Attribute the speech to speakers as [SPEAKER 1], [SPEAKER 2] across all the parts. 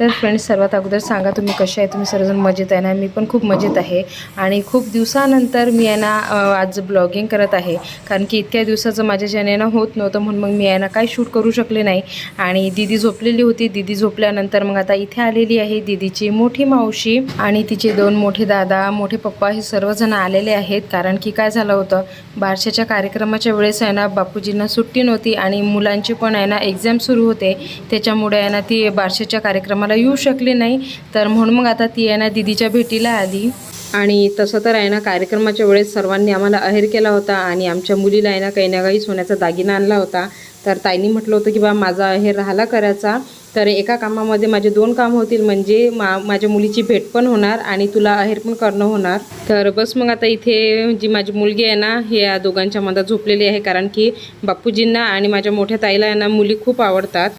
[SPEAKER 1] तर फ्रेंड्स सर्वात अगोदर सांगा तुम्ही कसे आहे? तुम्ही सर्वजण मजेत आहे ना? मी पण खूप मजेत आहे. आणि खूप दिवसानंतर मी आहे ना आज ब्लॉगिंग करत आहे. कारण की इतक्या दिवसाचं माझ्या चॅनेलनं होत नव्हतं म्हणून मग मी आहे ना काही शूट करू शकले नाही. आणि दिदी झोपलेली होती. दिदी झोपल्यानंतर मग आता इथे आलेली आहे. दिदीची मोठी मावशी आणि तिचे दोन मोठे दादा मोठे पप्पा हे सर्वजण आलेले आहेत. कारण की काय झालं होतं? बारशाच्या कार्यक्रमाच्या वेळेस आहे ना बापूजींना सुट्टी नव्हती आणि मुलांची पण आहे ना एक्झाम सुरू होते. त्याच्यामुळे आहे ना ती बारशाच्या कार्यक्रमाला येऊ शकली नाही. तर म्हणून मग आता ती आहे ना दिदीच्या भेटीला आली. आणि तसं तर आहे ना कार्यक्रमाच्या वेळेस सर्वांनी आम्हाला अहेर केला होता आणि आमच्या मुलीला आहे ना काही ना काही सोन्याचा दागिना आणला होता. तर ताईंनी म्हटलं होतं की बा माझा अहेर राहिला करायचा. तर एका कामामध्ये माझे दोन काम होतील म्हणजे मा माझ्या मुलीची भेट पण होणार आणि तुला अहेर पण करणं होणार. तर बस मग आता इथे जी माझी मुलगी आहे ना हे या दोघांच्या मधात झोपलेली आहे. कारण की बापूजींना आणि माझ्या मोठ्या ताईला आहे ना मुली खूप आवडतात.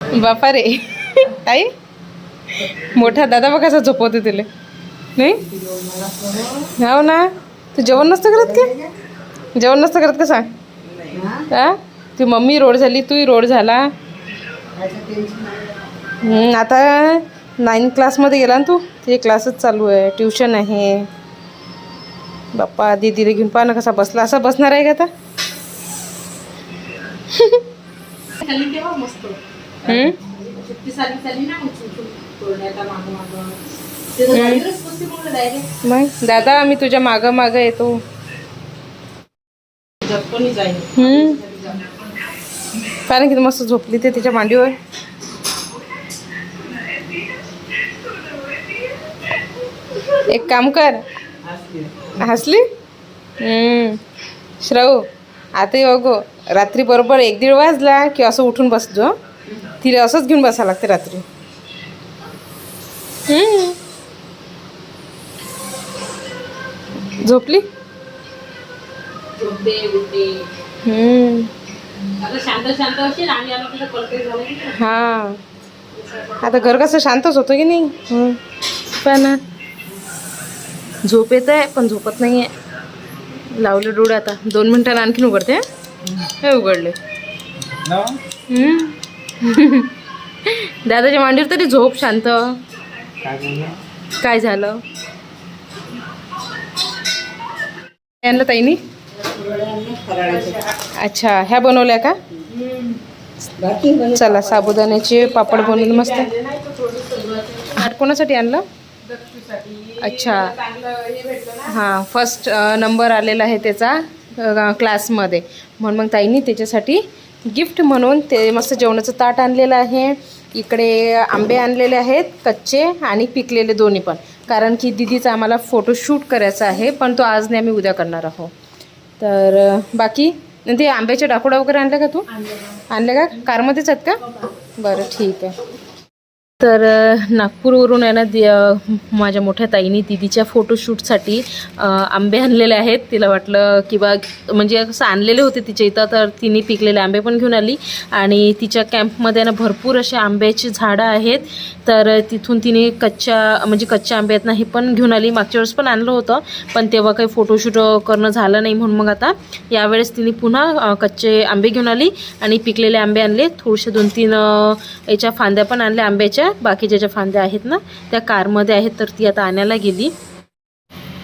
[SPEAKER 1] बापा रे. ताई? मोठा दादा बघ कसा झोपवते तुला. नाही? हो ना? तू जेवण नसतं करत का? जेवण नसतं करत का सांग? हा? ती मम्मी रोड झाली तूही रोड झाला. हम्म, आता नाईन्थ क्लासमध्ये गेला ना तू? ते क्लासच चालू आहे ट्युशन आहे. बाप्पा दीदीला घेऊन पहा ना कसा बसला असा बसणार आहे का आता? हम्म? मग दादा मी तुझ्या मागं मागं येतो. हम्म. कारण किती मस्त झोपली ते तिच्या मांडीवर. एक काम कर. हसली? हम्म. श्रव आता ये गो रात्री बरोबर एक दीड वाजला की असं उठून बसतो तिला असंच घेऊन बसावं लागते रात्री. झोपली? हम्म. हा. आता घर कसं शांतच होतं की नाही? हं. पण झोप येत आहे पण झोपत नाही आहे लावले डोळे आता. दोन मिनिटांना आणखीन उघडते हं. हे उघडले. हं. दादाच्या मांडीवर तरी झोप शांत. काय झालं? आणलं ताईनी? अच्छा ह्या बनवल्या का? चला साबुदाण्याचे पापड बनवून मस्त. हाट कोणासाठी आणलं? अच्छा. हां फर्स्ट नंबर आलेला आहे त्याचा क्लासमध्ये म्हणून मग ताईनी त्याच्यासाठी गिफ्ट म्हणून ते मस्त जेवणाचं ताट आणलेलं आहे. इकडे आंबे आणलेले आहेत कच्चे आणि पिकलेले दोन्ही पण. कारण की दिदीचा आम्हाला फोटोशूट करायचा आहे पण तो आज नाही आम्ही उद्या करणार आहोत. तर बाकी? ते आंब्याच्या डाकोडा वगैरे आणल्या का तू? आणले का? कारमध्येच आहेत का? बरं ठीक आहे. तर नागपूरवरून आहे ना दि माझ्या मोठ्या ताईनी दिदीच्या फोटोशूटसाठी आंबे आणलेले आहेत. तिला वाटलं की बा म्हणजे असं आणलेले होते तिच्या इथं तर तिने पिकलेले आंबे पण घेऊन आली. आणि तिच्या कॅम्पमध्ये ना भरपूर असे आंब्याची झाडं आहेत. तर तिथून तिने कच्च्या म्हणजे कच्च्या आंबे आहेत ना हे पण घेऊन आली. मागच्या वेळेस पण आणलं होतं पण तेव्हा काही फोटोशूट करणं झालं नाही म्हणून मग आता यावेळेस तिने पुन्हा कच्चे आंबे घेऊन आली आणि पिकलेले आंबे आणले. थोडेसे दोन तीन याच्या फांद्या पण आणल्या आंब्याच्या. बाकीच्या ज्या फांद्या आहेत ना त्या कारमध्ये आहेत तर ती आता आणायला गेली.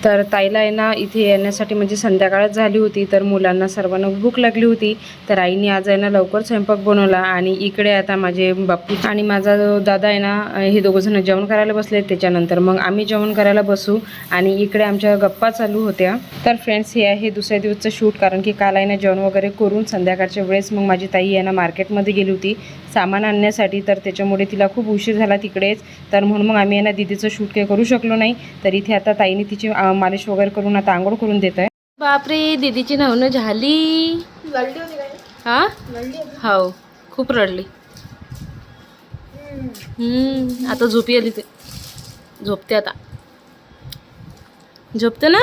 [SPEAKER 1] तर ताईला आहे ना इथे येण्यासाठी म्हणजे संध्याकाळच झाली होती तर मुलांना सर्वांना भूक लागली होती. तर आईने आज आहे ना लवकर स्वयंपाक बनवला आणि इकडे आता माझे बापू आणि माझा दादा आहे ना हे दोघंजण जेवण करायला बसले. त्याच्यानंतर मग आम्ही जेवण करायला बसू आणि इकडे आमच्या गप्पा चालू होत्या. तर फ्रेंड्स हे आहे दुसऱ्या दिवसचं शूट कारण की काल आहे ना जेवण वगैरे करून संध्याकाळच्या वेळेस मग माझी ताई आहे ना मार्केटमध्ये गेली होती सामान आणण्यासाठी. तर त्याच्यामुळे तिला खूप उशीर झाला तिकडेच. तर म्हणून मग आम्ही आहे ना दिदीचं शूट काही करू शकलो नाही. तर इथे आता ताईने तिची मालिश वगैरे करून आता आंघोळ करून देत आहे बापरे दीदीची नवनं झाली. हा? हो? खूप रडली. हम्म, आता झोपी आली ते. झोपते आता. झोपते ना?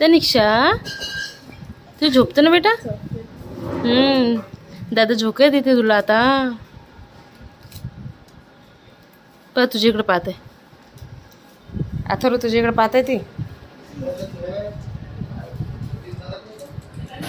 [SPEAKER 1] ते निक्षा. तू झोपते ना बेटा? हम्म दादा झोके देते तुला आता. तुझ्या इकडे पाहते. अथर्व तुझ्याकडे पाहत आहे ती?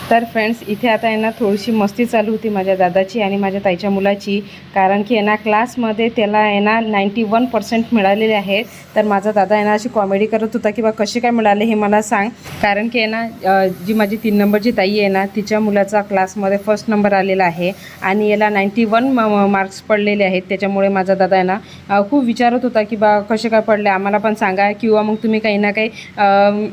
[SPEAKER 1] तर फ्रेंड्स इथे आता आहे ना थोडीशी मस्ती चालू होती माझ्या दादाची आणि माझ्या ताईच्या मुलाची. कारण की आहे ना क्लासमध्ये त्याला यांना ना नाईंटी वन पर्सेंट मिळालेले आहेत. तर माझा दादा यांना अशी कॉमेडी करत होता की बा कसे काय मिळाले हे मला सांग. कारण की आहे ना जी माझी तीन नंबरची ताई आहे ना तिच्या मुलाचा क्लासमध्ये फर्स्ट नंबर आलेला आहे. आणि याला नाईंटी वन मार्क्स पडलेले आहेत. त्याच्यामुळे माझा दादा यांना खूप विचारत होता की बा कसे काय पडले? आम्हाला पण सांगा किंवा मग तुम्ही काही ना काही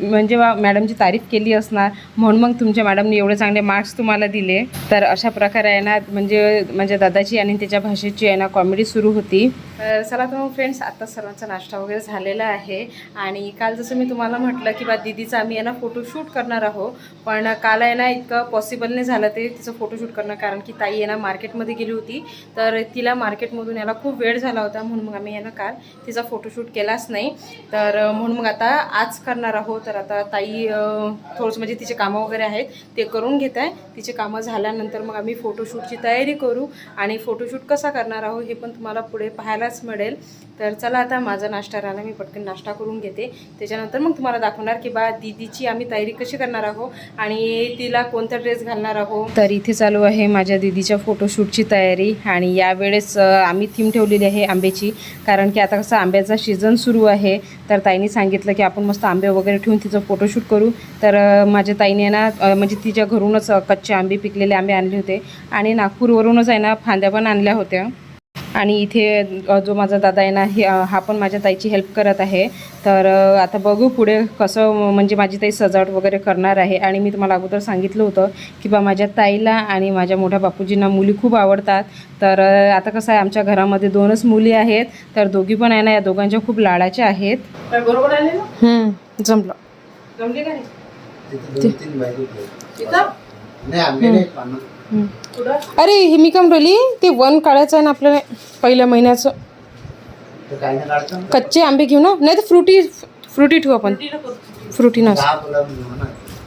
[SPEAKER 1] म्हणजे बा मॅडमची तारीफ केली असणार. म्हणून मग तुमच्या मॅडमने एवढे चांगले मार्क्स तुम्हाला दिले. तर अशा प्रकारे आहे ना म्हणजे माझ्या दादाची आणि त्याच्या भाषेची आहे ना कॉमेडी सुरू होती. तर चला तर मग फ्रेंड्स आत्ता सर्वांचा नाश्ता वगैरे झालेला आहे. आणि काल जसं मी तुम्हाला म्हटलं की बा दिदीचा आम्ही यांना फोटोशूट करणार आहोत. पण काल आहे ना इतकं पॉसिबल नाही झालं ते तिचं फोटोशूट करणं. कारण की ताई यांना मार्केटमध्ये गेली होती. तर तिला मार्केटमधून याला खूप वेळ झाला होता. म्हणून मग आम्ही यांना काल तिचा फोटोशूट केलाच नाही. तर म्हणून मग आता आज करणार आहोत. तर आता ताई थोडंसं म्हणजे तिचे कामं वगैरे आहेत ते करून घेत आहे. तिचे कामं झाल्यानंतर मग आम्ही फोटोशूटची तयारी करू. आणि फोटोशूट कसा करणार आहोत हे पण तुम्हाला पुढे पाहायला पाहायलाच मिळेल. तर चला आता माझा नाश्ता राहिला मी पटकन नाश्ता करून घेते. त्याच्यानंतर मग तुम्हाला दाखवणार की बा दीदीची आम्ही तयारी कशी करणार आहोत आणि तिला कोणता ड्रेस घालणार आहोत. तर इथे चालू आहे माझ्या दीदीच्या फोटोशूटची तयारी आणि यावेळेस आम्ही थीम ठेवलेली आहे आंब्याची. कारण की आता कसं आंब्याचा सीझन सुरू आहे. तर ताईने सांगितलं की आपण मस्त आंबे वगैरे ठेवून तिचं फोटोशूट करू. तर माझ्या ताईने ना म्हणजे तिच्या घरूनच कच्चे आंबे पिकलेले आंबे आणले होते. आणि नागपूरवरूनच आहे ना फांद्या पण आणल्या होत्या. आणि इथे जो माझा दादा आहे ना हे हा पण माझ्या ताईची हेल्प करत आहे. तर आता बघू पुढे कसं म्हणजे माझी ताई सजावट वगैरे करणार आहे. आणि मी तुम्हाला अगोदर सांगितलं होतं की बा माझ्या ताईला आणि माझ्या मोठ्या बापूजींना मुली खूप आवडतात. तर आता कसं आहे आमच्या घरामध्ये दोनच मुली आहेत. तर दोघी पण आहे ना या दोघांच्या खूप लाडाच्या आहेत.
[SPEAKER 2] बरोबर आले ना?
[SPEAKER 1] हम्म, जमलं.
[SPEAKER 2] जमले का
[SPEAKER 1] अरे हे मी काम राहिली ते वन काढायचं आहे ना आपल्याला पहिल्या महिन्याचं.
[SPEAKER 3] ना.
[SPEAKER 1] कच्चे आंबे घेऊ ना? नाही तर फ्रुटी फ्रुटी ठेवू आपण. फ्रुटी
[SPEAKER 3] म्हणा.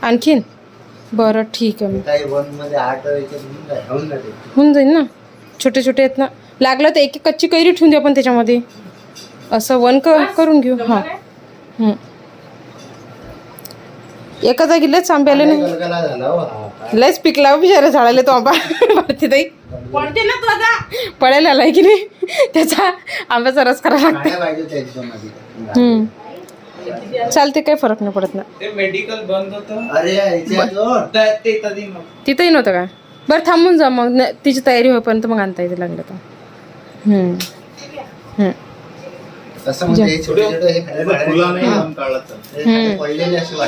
[SPEAKER 1] आणखीन? बरं ठीक आहे. होऊन जाईल. ना? छोटे छोटे आहेत ना? लागलं तर एक एक कच्ची कैरी ठेवून देऊ आपण त्याच्यामध्ये. असं वन क करून घेऊ. हां. हं. एका जागी लयच आंबे आले नाही.
[SPEAKER 3] झाला हो.
[SPEAKER 1] लयच पिकला हो बिचारे झाडाले तो आंबा. भारती ताई.
[SPEAKER 2] पडते ना तू आता.
[SPEAKER 1] पडायला आलाय की नाही? त्याचा आंब्याचा रस करायला लागते. हं. चालते काही फरक नाही पडत ना.
[SPEAKER 4] ते मेडिकल बंद
[SPEAKER 1] तिथंही नव्हतं का? बरं थांबून जा मग. न- तिची तयारी होईपर्यंत मग आणता येते लागलं तर. हं. हं.
[SPEAKER 3] तसं म्हणजे हे छोटे छोटे हे
[SPEAKER 4] काढला
[SPEAKER 3] हे पडलेले असे ना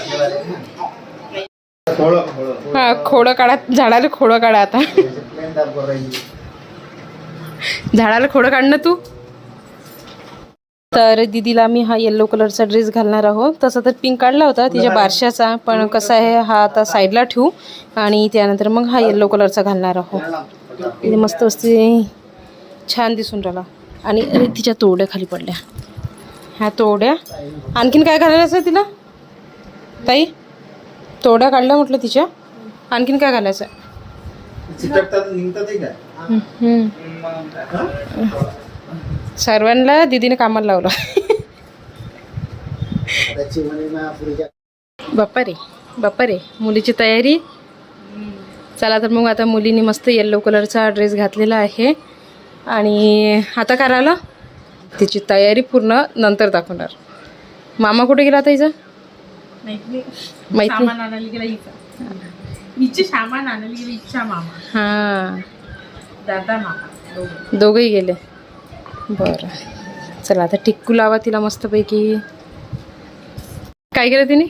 [SPEAKER 1] हा खोडं काढा. झाडाला खोडं काढा आता. झाडाला खोडं काढ ना तू. तर दीदीला मी हा येल्लो कलरचा ड्रेस घालणार आहोत. तसा तर पिंक काढला होता तिच्या बारशाचा. पण कसा आहे हा आता साईडला ठेवू. आणि त्यानंतर मग हा येल्लो कलरचा घालणार आहोत. इथे मस्त मस्ती छान दिसून राहिला. आणि अरे तिच्या तोड्या खाली पडल्या. ह्या तोड्या. आणखीन काय घालायचं आहे तिला? ताई तोड्या काढल्या म्हटलं तिच्या. आणखीन काय घालायचं. सर्वांना दीदीने कामाला लावलं. बाप्पा रे बाप्पा रे मुलीची तयारी. चला तर मग आता मुलीने मस्त येल्लो कलरचा ड्रेस घातलेला आहे. आणि आता काय राहिलं? तिची तयारी पूर्ण नंतर दाखवणार. मामा कुठे गेला आता हिचा
[SPEAKER 2] माहीत
[SPEAKER 1] हां.
[SPEAKER 2] दादा मामा दोघं.
[SPEAKER 1] दोघंही गेले. बरं. चला आता टिक्कू लावा तिला मस्तपैकी. काय केलं तिने?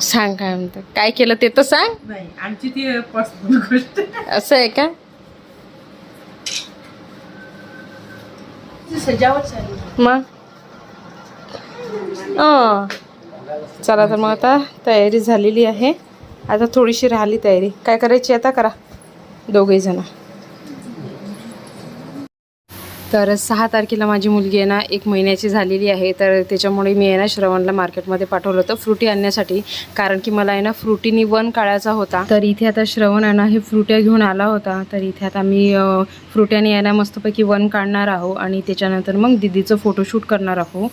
[SPEAKER 2] सांगा
[SPEAKER 1] काय म्हणतं काय केलं ते तर सांग.
[SPEAKER 2] नाही आमची ती पर्सनल गोष्ट.
[SPEAKER 1] असं आहे का?
[SPEAKER 2] सजावट चालू
[SPEAKER 1] मग? अं. चला तर मग आता तयारी झालेली आहे. आता थोडीशी राहिली तयारी. काय करायची आता? करा. दोघेही जण तर सहा तारखेला माझी मुलगी आहे ना एक महिन्याची झालेली आहे. तर त्याच्यामुळे मी आहे ना श्रवणला मार्केटमध्ये पाठवलं होतं फ्रुटी आणण्यासाठी. कारण की मला आहे ना फ्रुटीनी वन काढायचा होता. तर इथे आता श्रवण आहे ना हे फ्रुट्या घेऊन आला होता. तर इथे आता मी फ्रुट्याने आहे ना मस्तपैकी वन काढणार आहो. आणि त्याच्यानंतर मग दिदीचं फोटोशूट करणार आहो.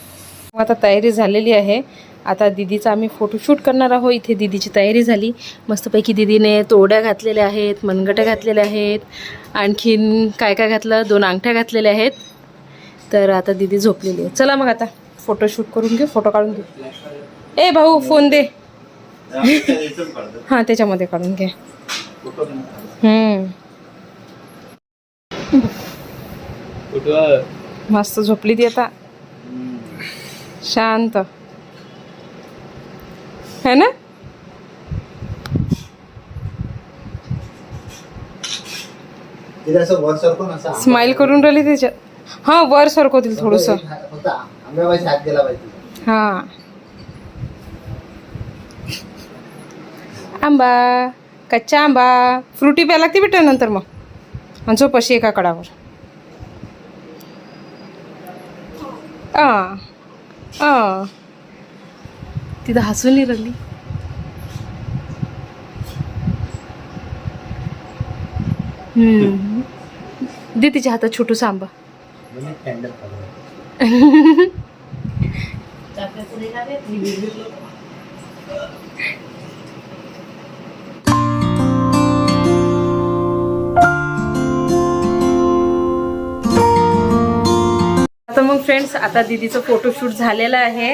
[SPEAKER 1] आता तयारी झालेली आहे. आता दिदीचा आम्ही फोटोशूट करणार आहोत. इथे दिदीची तयारी झाली. मस्तपैकी दिदीने तोड्या घातलेल्या आहेत मनगट्या घातलेल्या आहेत. आणखीन काय काय घातलं? दोन अंगठ्या घातलेल्या आहेत. तर आता दिदी झोपलेली आहे. चला मग आता फोटोशूट करून घेऊ फोटो काढून घेऊ. ए भाऊ फोन दे. हां त्याच्यामध्ये काढून घे. मस्त झोपली ती आता. शांत. है ना? स्माइल करून राहिली त्याच्यात हा वर सरकवतील थोडस. हा. आंबा कच्चा आंबा. फ्रुटी प्या लागते बेटा नंतर मग. आणि झोप अशी एका कडावर. आ आ तिथं हसून हम्म. दे तिच्या हातात छोटूसा आंबा फ्रेंड्स आता दीदीचं फोटोशूट झालेलं आहे.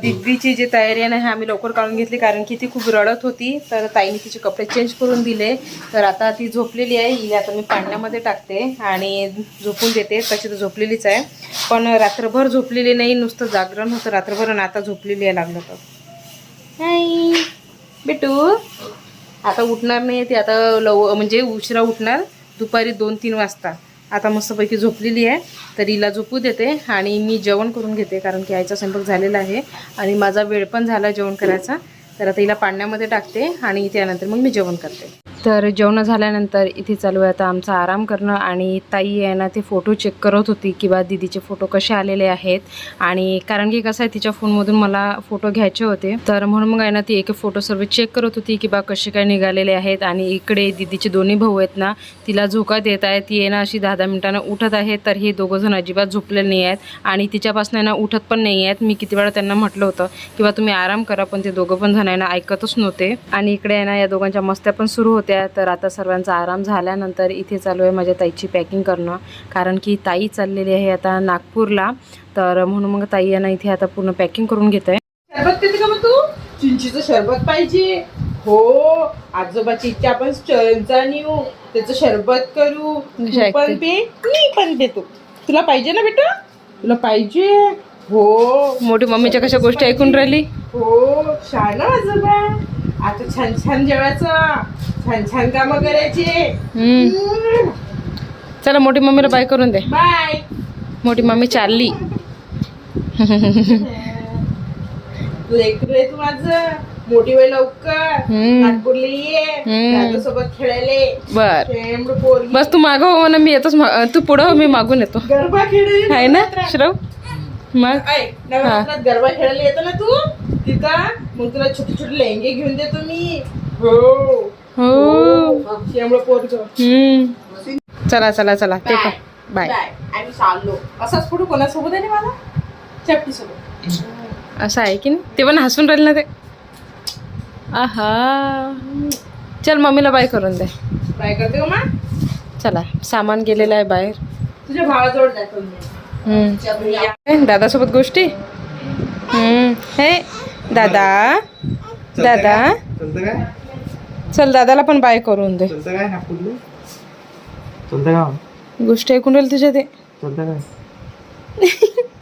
[SPEAKER 1] दिदीची जी तयारी आहे ना आम्ही लवकर काढून घेतली कारण की ती खूप रडत होती. तर ताईने तिचे कपडे चेंज करून दिले. तर आता ती झोपलेली आहे. हिला आता मी पाण्यामध्ये टाकते आणि झोपून देते. तशी तर झोपलेलीच आहे. पण रात्रभर झोपलेली नाही नुसतं जागरण होतं. रात्रभर आणि आता झोपलेली आहे लागलं तर. नाही बेटू. आता उठणार नाही ती. आता लव म्हणजे उशिरा उठणार. दुपारी दोन तीन वाजता. आता मस्तपैकी झोपलेली आहे. तर हिला झोपू देते आणि मी जेवण करून घेते कारण की आईचा स्वयंपाक झालेला आहे आणि माझा वेळ पण झाला जेवण करायचा. तर आता हिला पाण्यामध्ये टाकते आणि त्यानंतर मग मी जेवण करते. तर जेवण झाल्यानंतर इथे चालू आहे आता आमचा आराम करणं आणि ताई आहे ना ते फोटो चेक करत होती किंवा दिदीचे फोटो कसे आलेले आहेत. आणि कारण की कसं आहे तिच्या फोनमधून मला फोटो घ्यायचे होते. तर म्हणून मग आहे ना ती एक फोटो सर्व चेक करत होती की बा कसे काय निघालेले आहेत. आणि इकडे दिदीचे दोन्ही भाऊ आहेत ना तिला झोका देत आहे ती आहे ना अशी दहा दहा मिनिटानं उठत आहे तर हे दोघं जण अजिबात झोपलेले नाही आहेत. आणि तिच्यापासून आहे ना उठत पण नाही आहेत. मी किती वेळा त्यांना म्हटलं होतं किंवा तुम्ही आराम करा पण ते दोघं पण जण आहे ना ऐकतच नव्हते. आणि इकडे आहे ना या दोघांच्या मस्त्या पण सुरू होत्या तर आता सर्वांचा आराम झाल्यानंतर इथे चालू आहे माझ्या ताईची पॅकिंग करणं. कारण की ताई चाललेली आहे आता नागपूरला तर म्हणून मग ताई आहे ना इथे आता पूर्ण पॅकिंग करून घेत आहे
[SPEAKER 2] शरबत पिते का मग तू? चिंचीचं शरबत पाहिजे. हो आजोबाची इच्छा आपण नेऊ. त्याचं शरबत करू. पण? पे मी पण देतो. तुला पाहिजे ना बेटा? तुला पाहिजे. हो.
[SPEAKER 1] मोठी मम्मीच्या कशा गोष्टी ऐकून राहिली?
[SPEAKER 2] हो छान आजोबा. आता छान छान जेवायचं. छान छान कामं करायचे.
[SPEAKER 1] हम्म. चला मोठी मम्मीला बाय करून दे.
[SPEAKER 2] बाय.
[SPEAKER 1] मोठी मम्मी चालली.
[SPEAKER 2] तू लेकरू आहे तू माझं. मोठी वेळ लवकर.
[SPEAKER 1] हम्म.
[SPEAKER 2] नागपूरला ये. सोबत खेळायले
[SPEAKER 1] बर.
[SPEAKER 2] पोरगी.
[SPEAKER 1] बस तू मागं हो ना मी येतोच मा- तू पुढं हो, मी मागून येतो.
[SPEAKER 2] गरबा खेळायला
[SPEAKER 1] आहे ना श्रव? मग?
[SPEAKER 2] ऐक नवरात्रात गरबा खेळायला येतो ना तू? तिथं मग तुला छोटे छोटे लेहंगे घेऊन देतो मी. हो.
[SPEAKER 1] हो.
[SPEAKER 2] शेंबड पोरग
[SPEAKER 1] हम्म. चला चला चला. ते पण बाय
[SPEAKER 2] आम्ही चाललो. असाच फोटो कोणासोबत आहे मला? चपटी सोबत
[SPEAKER 1] असं आहे की नाही? ते पण हसून राहिले ना ते. आहा. चल मम्मीला बाय करून दे.
[SPEAKER 2] काय करते हो मा.
[SPEAKER 1] चला. सामान गेलेलं आहे बाहेर.
[SPEAKER 2] तुझ्या भावाजवळ जातो
[SPEAKER 1] दादासोबत गोष्टी? हम्म. हे दादा? दादा? चल दादाला पण बाय करून दे. गोष्टी ऐकून राहील तुझ्या ते.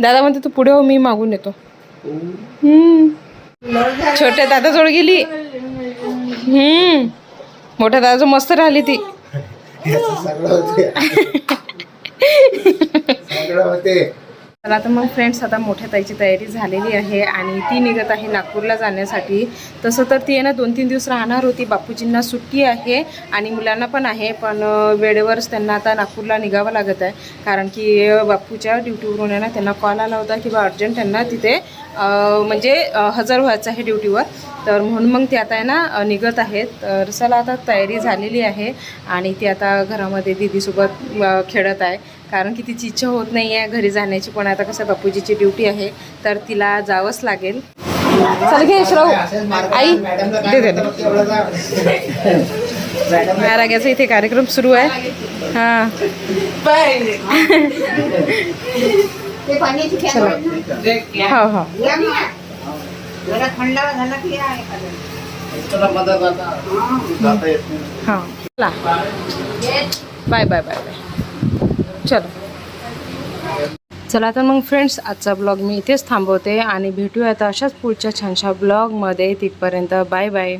[SPEAKER 1] दादा म्हणते तू पुढे हो मी मागून येतो. हम्म. छोट्या दादाजवळ गेली. हम्म. मोठ्या दादाजवळ मस्त राहिली ती.
[SPEAKER 3] होते
[SPEAKER 1] चला तर मग फ्रेंड्स आता मोठ्या ताईची तयारी झालेली आहे आणि ती निघत आहे नागपूरला जाण्यासाठी. तसं तर ती आहे ना दोन तीन दिवस राहणार होती. बापूजींना सुट्टी आहे आणि मुलांना पण आहे पण वेळेवरच त्यांना आता नागपूरला निघावं लागत आहे. कारण की बापूच्या ड्युटीवरून आहे ना त्यांना कॉल आला होता किंवा अर्जंट त्यांना तिथे म्हणजे हजर व्हायचं आहे ड्युटीवर. तर म्हणून मग ते आता आहे ना निघत आहेत. तर चला आता तयारी झालेली आहे आणि ती आता घरामध्ये दिदीसोबत खेळत आहे. कारण की तिची इच्छा होत नाही आहे घरी जाण्याची. पण आता कसं बापूजीची ड्युटी आहे तर तिला जावंच लागेल. चल घे श्रव आई दे दे दे. राग्याचा इथे कार्यक्रम सुरू आहे. हां? हो हो.
[SPEAKER 3] नाही.
[SPEAKER 1] हां. चला. Bye bye bye bye. चलो. चला तर मग फ्रेंड्स आजचा ब्लॉग मी इथेच थांबवते आणि भेटूया अशाच पुढच्या छानशा ब्लॉगमध्ये तिथपर्यंत बाय बाय